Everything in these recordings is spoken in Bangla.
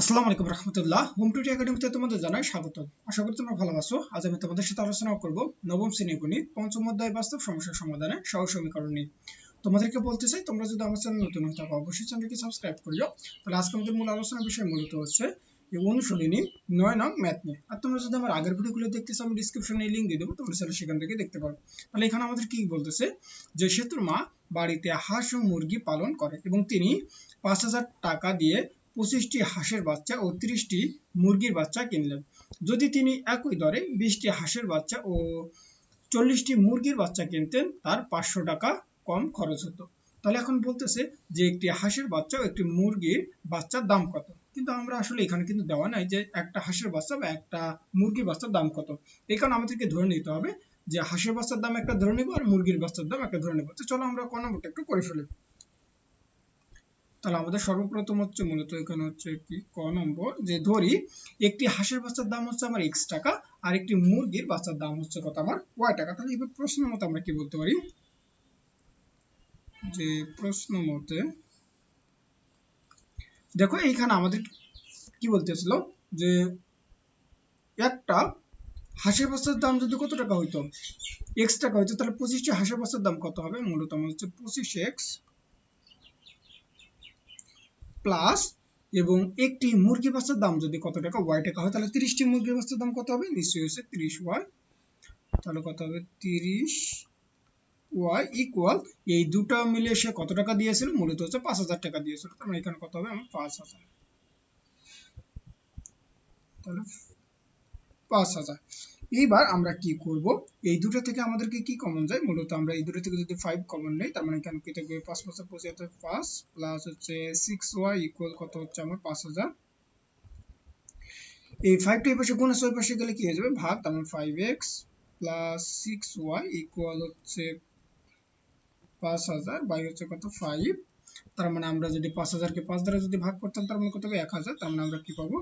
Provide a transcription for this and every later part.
আসসালামু আলাইকুম রহমতুল্লাহ। হোম টুটি একাডেমিতে তোমাদের জানাই স্বাগত আশা করি তোমরা ভালো আছো। আজ আমি তোমাদের সাথে আলোচনা করব নবম শ্রেণি গণিত, পঞ্চম অধ্যায় বাস্তব সমস্যার সমাধানে সহ সমীকরণ নিয়ে। তোমাদেরকে বলতে চাই, তোমরা যদি আমার চ্যানেল নতুন হয়ে থাকো, অবশ্যই চ্যানেলটি সাবস্ক্রাইব করিও। তাহলে আজকে আমাদের মূল আলোচনার বিষয় মূলত হচ্ছে অনুশীলনী নয় নং ম্যাথ নিয়ে। আর তোমরা যদি আমার আগের ভিডিওগুলো দেখতে চাও, আমি ডিসক্রিপশনে লিঙ্ক দিয়ে দেবো, তোমরা সেটা সেখান থেকে দেখতে পারো। তাহলে এখানে আমাদের কি বলতেছে? যে সেতুর মা বাড়িতে হাঁস ও মুরগি পালন করে এবং তিনি পাঁচ হাজার টাকা দিয়ে পঁচিশটি হাঁসের বাচ্চা ও ত্রিশটি মুরগির বাচ্চা কিনলেন। যদি তিনি একই দরে বিশটি হাঁসের বাচ্চা ও চল্লিশটি মুরগির বাচ্চা কিনতেন, তার পাঁচশো টাকা কম খরচ হতো। তাহলে এখন বলতেছে যে একটি হাঁসের বাচ্চা ও একটি মুরগির বাচ্চার দাম কত? কিন্তু আমরা আসলে এখানে কিন্তু দেওয়া নাই যে একটা হাঁসের বাচ্চা বা একটা মুরগির বাচ্চার দাম কত। এই কারণে আমাদেরকে ধরে নিতে হবে যে হাঁসের বাচ্চার দাম একটা ধরে নেব আর মুরগির বাচ্চার দাম একটা ধরে নেব। তো চলো আমরা ক নম্বরটা একটু করে ফেলি। তাহলে আমাদের সর্বপ্রথম হচ্ছে মূলত এখানে হচ্ছে কি ক নম্বর যে ধরি, একটি হাঁসের বাচ্চার দাম হচ্ছে আমার এক্স টাকা আর একটি মুরগির বাচ্চার দাম হচ্ছে কত আমার ওয়াই টাকা। তাহলে এবার প্রশ্ন মতো আমরা কি বলতে পারি? যে প্রশ্ন মতে, দেখো এইখানে আমাদের কি বলতেছিল যে একটা হাঁসের বাচ্চার দাম যদি কত টাকা হইতো? এক্স টাকা হইতো, তাহলে পঁচিশটি হাঁসের বাচ্চার দাম কত হবে? মূলত আমার হচ্ছে পঁচিশ এক্স প্লাস এবং একটি মুরগি বাচ্চার দাম যদি কত টাকা ওয়াই টাকা হয়, তাহলে তিরিশটি মুরগির বাচ্চার দাম কত হবে? নিশ্চয়ই হচ্ছে তিরিশ ওয়াই তাহলে কত হবে? তিরিশ ওয়াই ইকুয়াল এই দুটো মিলে সে কত টাকা দিয়েছিল? মূলত হচ্ছে পাঁচ হাজার টাকা দিয়েছিল। তার মানে এখানে কত হবে? আমার পাঁচ হাজার। তাহলে পাঁচ হাজার। এইবার আমরা কি করব? এই দুটো থেকে আমাদেরকে কি কমন যায়? মূলত আমরা এই দুটো থেকে যদি ফাইভ কমন নেই, তার মানে এখানে কি থাকবে পাঁচ পাঁচ পঁচাত্তর পাঁচ প্লাস হচ্ছে সিক্স ওয়াই ইকুয়াল কত হচ্ছে আমার? পাঁচ হাজার। এই ফাইভটা এই পাশে গুণের ওই পাশে গেলে কি হয়ে যাবে? ভাগ, তার মানে five X plus six Y equal হচ্ছে পাঁচ হাজার বাই হচ্ছে কত? ফাইভ তার মানে আমরা যদি পাঁচ হাজারকে পাঁচ দ্বারা যদি ভাগ করতাম, তার মানে কত হবে? এক হাজার। তার মানে আমরা কি পাবো?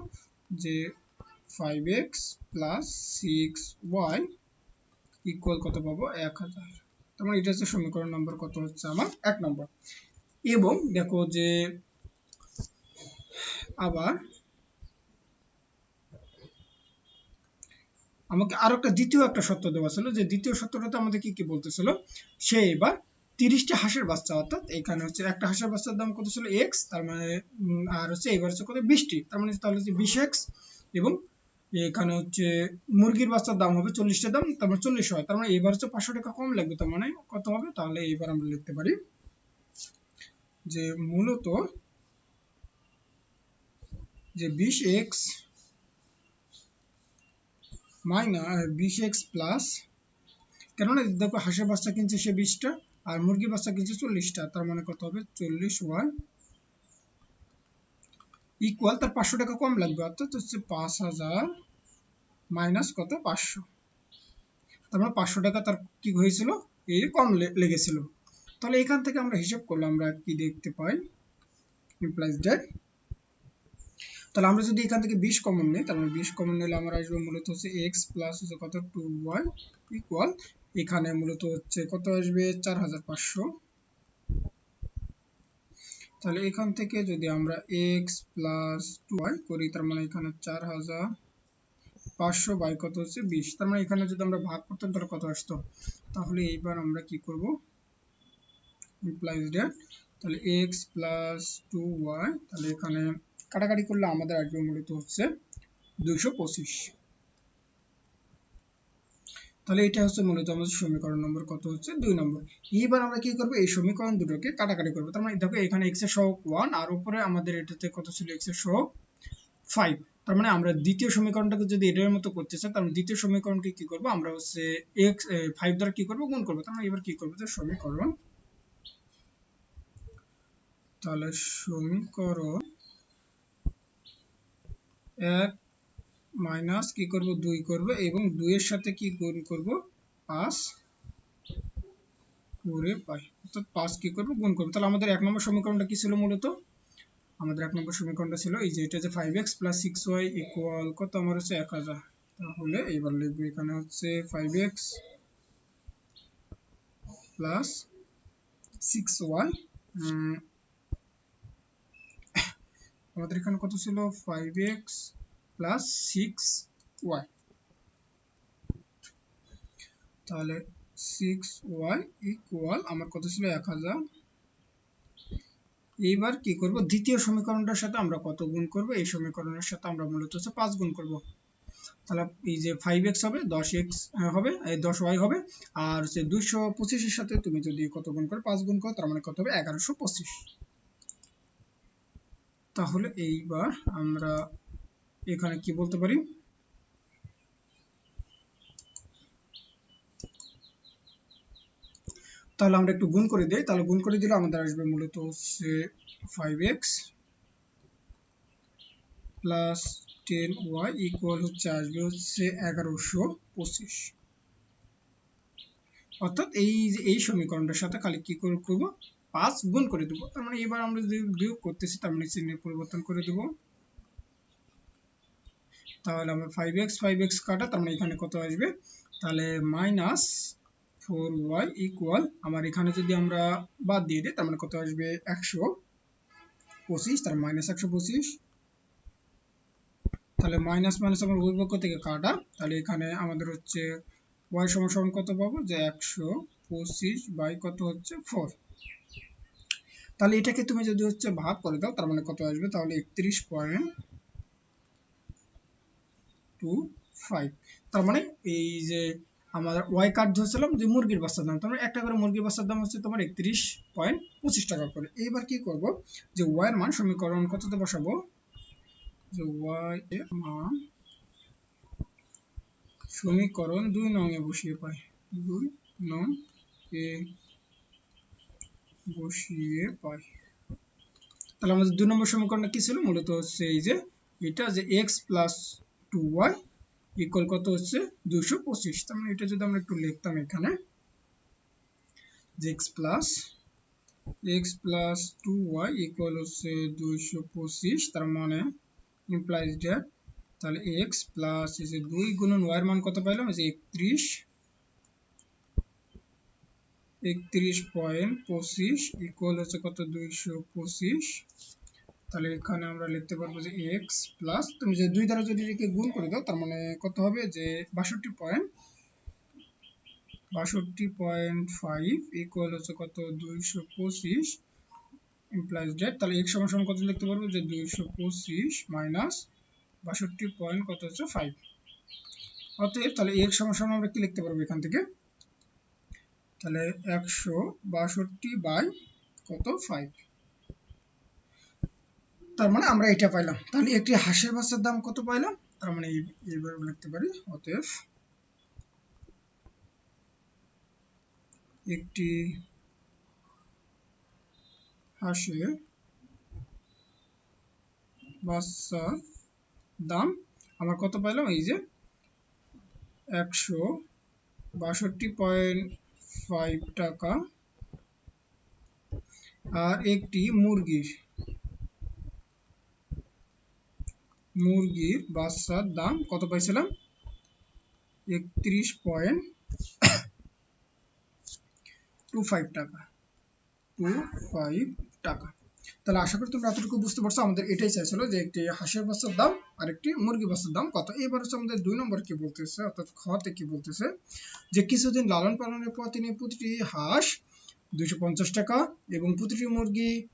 যে five X plus six Y কত পাবো? মানে এটা হচ্ছে সমীকরণ নম্বর কত হচ্ছে আমার? নম্বর এবং দেখো যে আবার আমাকে আরও একটা দ্বিতীয় একটা সত্য দেওয়া ছিল, যে দ্বিতীয় সত্যটাতে আমাদের কি কি বলতেছিল? সে এবার তিরিশটা হাঁসের বাচ্চা, অর্থাৎ এখানে হচ্ছে একটা হাঁসের বাচ্চার দাম কত ছিল? এক্স তার মানে আর হচ্ছে এবার হচ্ছে কত? বিশটি। তার মানে তাহলে হচ্ছে বিশ এক্স এবং এখানে হচ্ছে মুরগির বাচ্চার দাম হবে চল্লিশটা দাম তার মানে চল্লিশ হয়। তার মানে এবার হচ্ছে পাঁচশো টাকা কম লাগবে, তার মানে কত হবে? তাহলে এবার আমরা লিখতে পারি যে মূলত যে বিশ এক্স মাইনাস বিশ এক্স প্লাস, কেননা দেখো হাঁসের বাচ্চা কিনছে সে বিশটা, আর মুরগির বাচ্চা কিনছে চল্লিশটা, তার মানে কত হবে? চল্লিশ ওয়ান ইকুয়াল তার পাঁচশো টাকা কম লাগবে, অর্থাৎ হচ্ছে পাঁচ হাজার মাইনাস কত? পাঁচশো। তার মানে পাঁচশো টাকা তার কি হয়েছিল? এই কম লেগেছিল। তাহলে এখান থেকে আমরা হিসাব করলে আমরা কি দেখতে পাই? ইমপ্লাইজ ডেট তাহলে আমরা যদি এখান থেকে বিশ কমন নিই, তাহলে বিশ কমন নিলে আমার আসবে মূলত হচ্ছে এক্স প্লাস হচ্ছে কত? টু ওয়াই ইকুয়াল এখানে মূলত হচ্ছে কত আসবে? চার হাজার পাঁচশো। তাহলে এখান থেকে যদি আমরা এক্স প্লাস টু ওয়াই করি, তার মানে এখানে চার হাজার পাঁচশো বাই কত হচ্ছে বিশ। তার মানে এখানে যদি আমরা ভাগ করতাম, তাহলে কত আসতো? তাহলে এইবার আমরা কি করব? ডেট তাহলে এক্স প্লাস টু ওয়াই তাহলে এখানে কাটাকাটি করলে আমাদের আসবে মূলত হচ্ছে দুইশো পঁচিশ। তাহলে এটা হচ্ছে মূলত আমাদের সমীকরণ নম্বর কত হচ্ছে? দুই নম্বর। এইবার আমরা কি করব? এই সমীকরণ দুটোকে কাটাকাটি করব। তার মানে দেখো এখানে এক্সের ওয়ান আর উপরে আমাদের এটাতে কত ছিল? এক্সের ফাইভ তার মানে আমরা দ্বিতীয় সমীকরণটাকে যদি এটার মতো করতে চাই তাহলে দ্বিতীয় সমীকরণকে কি করব? আমরা হচ্ছে এক্স ফাইভ দ্বারা কি করব? গুণ করব। তার মানে এবার কি করব? যে সমীকরণ তাহলে সমীকরণ এক মাইনাস কি করব? দুই করব এবং দুইয়ের সাথে কি গুণ করব? পাঁচ করে পাই। অর্থাৎ পাঁচ কি করব? গুণ করব। তাহলে আমাদের এক নম্বর সমীকরণটা কি ছিল মূলত? আমাদের এক নম্বর সমীকরণটা ছিল এই যে এটা যে five X plus six Y equal কত? আমার হচ্ছে এক হাজার। তাহলে এবার লিখব এখানে হচ্ছে five X plus six Y আমাদের এখানে কত ছিল? Five X plus six Y তাহলে সিক্স ওয়াই ইকুয়াল আমার কত ছিল? এক হাজার। এইবার কি করব? দ্বিতীয় সমীকরণটার সাথে আমরা কত গুণ করব? এই সমীকরণের সাথে আমরা মূলত হচ্ছে পাঁচ গুণ করব। তাহলে এই যে ফাইভ এক্স হবে, দশ এক্স হবে দশ ওয়াই হবে, আর হচ্ছে দুইশো পঁচিশের সাথে তুমি যদি কত গুণ করো? পাঁচ গুণ করো, তার মানে কত হবে? এগারোশো পঁচিশ। তাহলে এইবার আমরা এখানে কি বলতে পারি? তাহলে আমরা একটু গুণ করে দিই। তাহলে গুণ করে দিলে আমাদের আসবে মূলত হচ্ছে five X plus ten Y equal হচ্ছে আসবে হচ্ছে এগারোশো পঁচিশ। অর্থাৎ এই যে এই সমীকরণটার সাথে খালি কি করে করব? পাঁচ গুণ করে দেবো। তার মানে এবার আমরা যদি বিয়োগ করতেছি, তার মানে চিহ্নের পরিবর্তন করে দেবো। তাহলে আমার ফাইভ এক্স ফাইভ এক্স কাটা, তার মানে এখানে কত আসবে? তাহলে মাইনাস ফোর ওয়াই ইকুয়াল আমার এখানে যদি আমরা বাদ দিয়ে দিই, তার মানে কত আসবে? একশো পঁচিশ, তার মাইনাস একশো পঁচিশ। তাহলে মাইনাস মাইনাস আমার উভয় থেকে কাটা, তাহলে এখানে আমাদের হচ্ছে ওয়াই সমান কত পাবো? যে একশো পঁচিশ বাই কত হচ্ছে? ফোর তাহলে এটাকে তুমি যদি হচ্ছে ভাগ করে দাও, তার মানে কত আসবে? তাহলে একত্রিশ পয়েন্ট টু ফাইভ তার মানে এই যে আমার ওয়াই কার্ড ধরছিলাম যে মুরগির বাচ্চার দাম। তোমার একটা করে মুরগির বাচ্চার দাম হচ্ছে তোমার একত্রিশ পয়েন্ট পঁচিশ টাকা করে। এইবার কি করব? যে ওয়াই এর মান সমীকরণ কততে বসাবো? যে ওয়াই এর মান সমীকরণ দুই নং এ বসিয়ে পাই। দুই নং এ বসিয়ে পাই। তাহলে আমাদের দুই নম্বর সমীকরণটা কি ছিল? মূলত হচ্ছে এই যে এটা যে x plus two y equal কত হচ্ছে দুশো পঁচিশ। তার মানে এটা যদি আমরা একটু লিখতাম এখানে x plus x plus two y equal হচ্ছে দুইশো পঁচিশ, তার মানে ইমপ্লাইজ দ্যাট তাহলে এক্স প্লাস যে দুই গুণন ওয়াই মান কত পাইলাম? যে একত্রিশ একত্রিশ পয়েন্ট পঁচিশ ইকুয়াল হচ্ছে কত? দুইশো পঁচিশ। তাহলে এখানে আমরা লিখতে পারব যে এক্স প্লাস তুমি যে দুই দ্বারা যদি এটাকে গুণ করে দাও, তার মানে কত হবে? যে বাষট্টি পয়েন্ট বাষট্টি পয়েন্ট ফাইভ ইকুয়াল হচ্ছে কত? দুইশো পঁচিশ ইমপ্লাইজ ডেট তাহলে এক্স সমান কত লিখতে পারব? যে দুইশো পঁচিশ মাইনাস বাষট্টি পয়েন্ট কত হচ্ছে? ফাইভ অতএব তাহলে এক্স সমান সমান আমরা কি লিখতে পারব এখান থেকে? তাহলে একশো বাষট্টি বাই কত? ফাইভ তার মানে আমরা এটা পাইলাম। তাহলে একটি হাঁসের বাচ্চার দাম কত পাইলাম? তার মানে এইভাবে লিখতে পারি, অতএব একটি হাঁসের বাচ্চার দাম আমরা কত পাইলাম? এই যে একশো বাষট্টি পয়েন্ট ফাইভ টাকা। আর একটি মুরগির মুরগির বাচ্চার দাম কত পাইছিলাম? একত্রিশ পয়েন্ট টু ফাইভ টাকা। টু ফাইভ টাকা। তাহলে আশা করি তোমরা এতটুকু বুঝতে পারছ, আমাদের এটাই চাইছিল যে একটি হাঁসের বাচ্চার দাম আর একটি মুরগি বাচ্চার দাম কত। এবার হচ্ছে আমাদের দুই নম্বর কি বলতেছে, অর্থাৎ খতে কি বলতেছে, যে কিছুদিন লালন পালনের পর তিনি প্রতিটি হাঁস দুইশো পঞ্চাশ টাকা এবং প্রতিটি মুরগি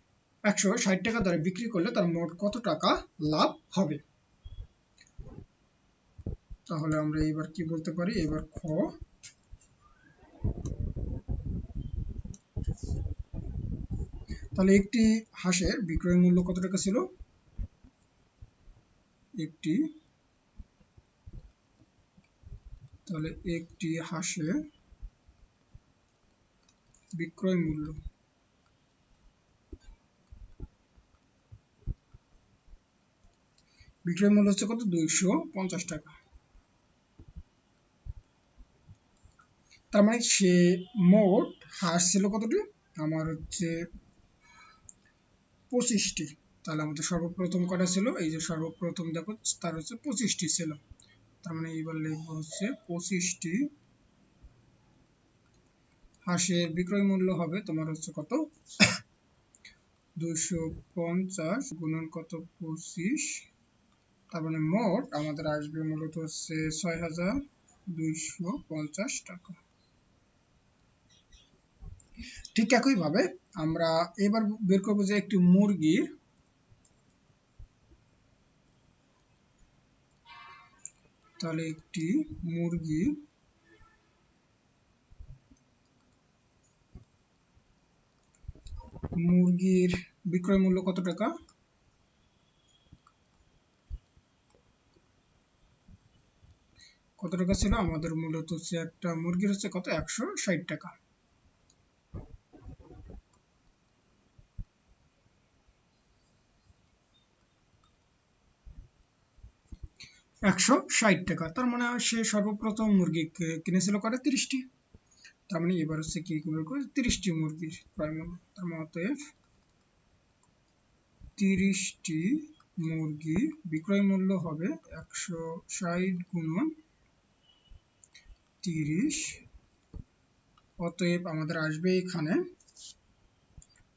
একশো ষাট টাকা দরে বিক্রি করলে তার মোট কত টাকা লাভ হবে? তাহলে আমরা এবার কি বলতে পারি? এবার খ। তাহলে একটি হাঁসের বিক্রয় মূল্য কত টাকা ছিল? একটি। তাহলে একটি হাঁসের বিক্রয় মূল্য। বিক্রয় মূল্য হচ্ছে কত? দুইশো পঞ্চাশ টাকা। তার মানে সে মোট হাঁস ছিল কতটি? আমার হচ্ছে পঁচিশটি। তাহলে আমাদের সর্বপ্রথম কটা ছিল? এই যে সর্বপ্রথম দেখো, তার হচ্ছে পঁচিশটি ছিল। তার মানে এইবার লিখব হচ্ছে পঁচিশটি। হাঁসের বিক্রয় মূল্য হবে তোমার হচ্ছে কত? দুইশো পঞ্চাশ গুণন কত? পঁচিশ। তার মানে মোট আমাদের আসবে মূলত হচ্ছে ছয় হাজার দুইশো পঞ্চাশ টাকা। ঠিক একইভাবে আমরা এবার বের করব যে একটি মুরগির তাহলে একটি মুরগি মুরগির বিক্রয় মূল্য কত টাকা? কত টাকা ছিল? আমাদের মূলত হচ্ছে একটা মুরগির হচ্ছে কত? একশো ষাট টাকা। একশো ষাট টাকা। তার মানে সে সর্বপ্রথম মুরগি কিনেছিল করে তিরিশটি। তার মানে এবার হচ্ছে কি তিরিশটি প্রায়। তার মানে তিরিশটি মুরগি বিক্রয় মূল্য হবে একশো ষাট গুণন তিরিশ। অতএব আমাদের আসবে এখানে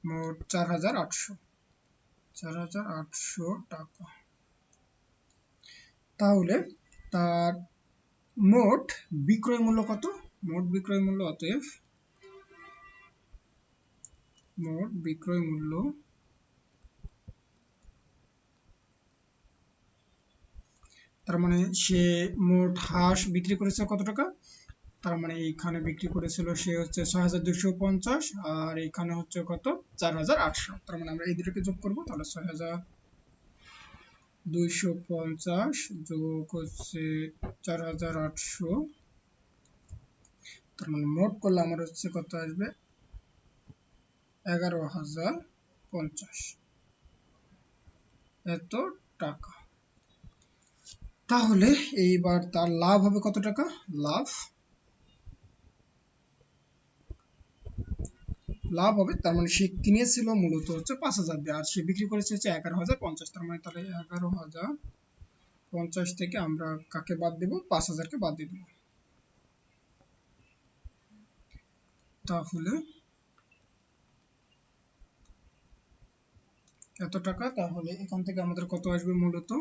মোট চার হাজার আটশো। চার হাজার আটশো টাকা। তাহলে তার মোট বিক্রয় মূল্য কত? মোট বিক্রয় মূল্য অতএব মোট বিক্রয় মূল্য তার মানে সে মোট হাঁস বিক্রি করেছে কত টাকা? তার মানে এইখানে বিক্রি করেছিল সে হচ্ছে ছয় আর এখানে হচ্ছে কত? চার হাজার আটশো। তার মানে আমরা এই দুটোকে যোগ করব, তাহলে ছয় হাজার দুইশো পঞ্চাশ যোগ মানে মোট করলে আমার হচ্ছে কত আসবে? এগারো হাজার পঞ্চাশ। এত টাকা। তাহলে এইবার তার লাভ হবে কত টাকা? লাভ লাভ হবে, তার মানে সে কিনেছিল মূলত হচ্ছে পাঁচ হাজার দিয়ে। আর সে বিক্রি করেছে হচ্ছে এগারো হাজার পঞ্চাশ, তার মানে তাহলে এগারো হাজার পঞ্চাশ থেকে আমরা কাকে বাদ দেব? পাঁচ হাজারকে বাদ দিয়ে দেব। তাহলে এত টাকা, তাহলে এখান থেকে আমাদের কত আসবে মূলত?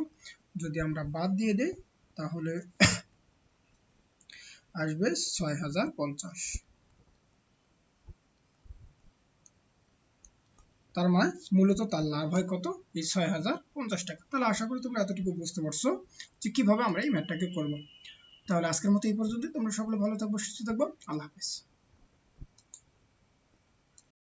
যদি আমরা বাদ দিয়ে দেই, তাহলে আসবে ছয় হাজার পঞ্চাশ। তার মানে মূলত তার লাভ হয় কত? এই ছয় হাজার পঞ্চাশ টাকা। তাহলে আশা করি তোমরা এতটুকু বুঝতে পারছ যে কীভাবে আমরা এই ম্যাথটাকে করব। তাহলে আজকের মতো এই পর্যন্ত তোমরা সকলে ভালো থাকব, সুস্থ থাকব। আল্লাহ হাফিজ।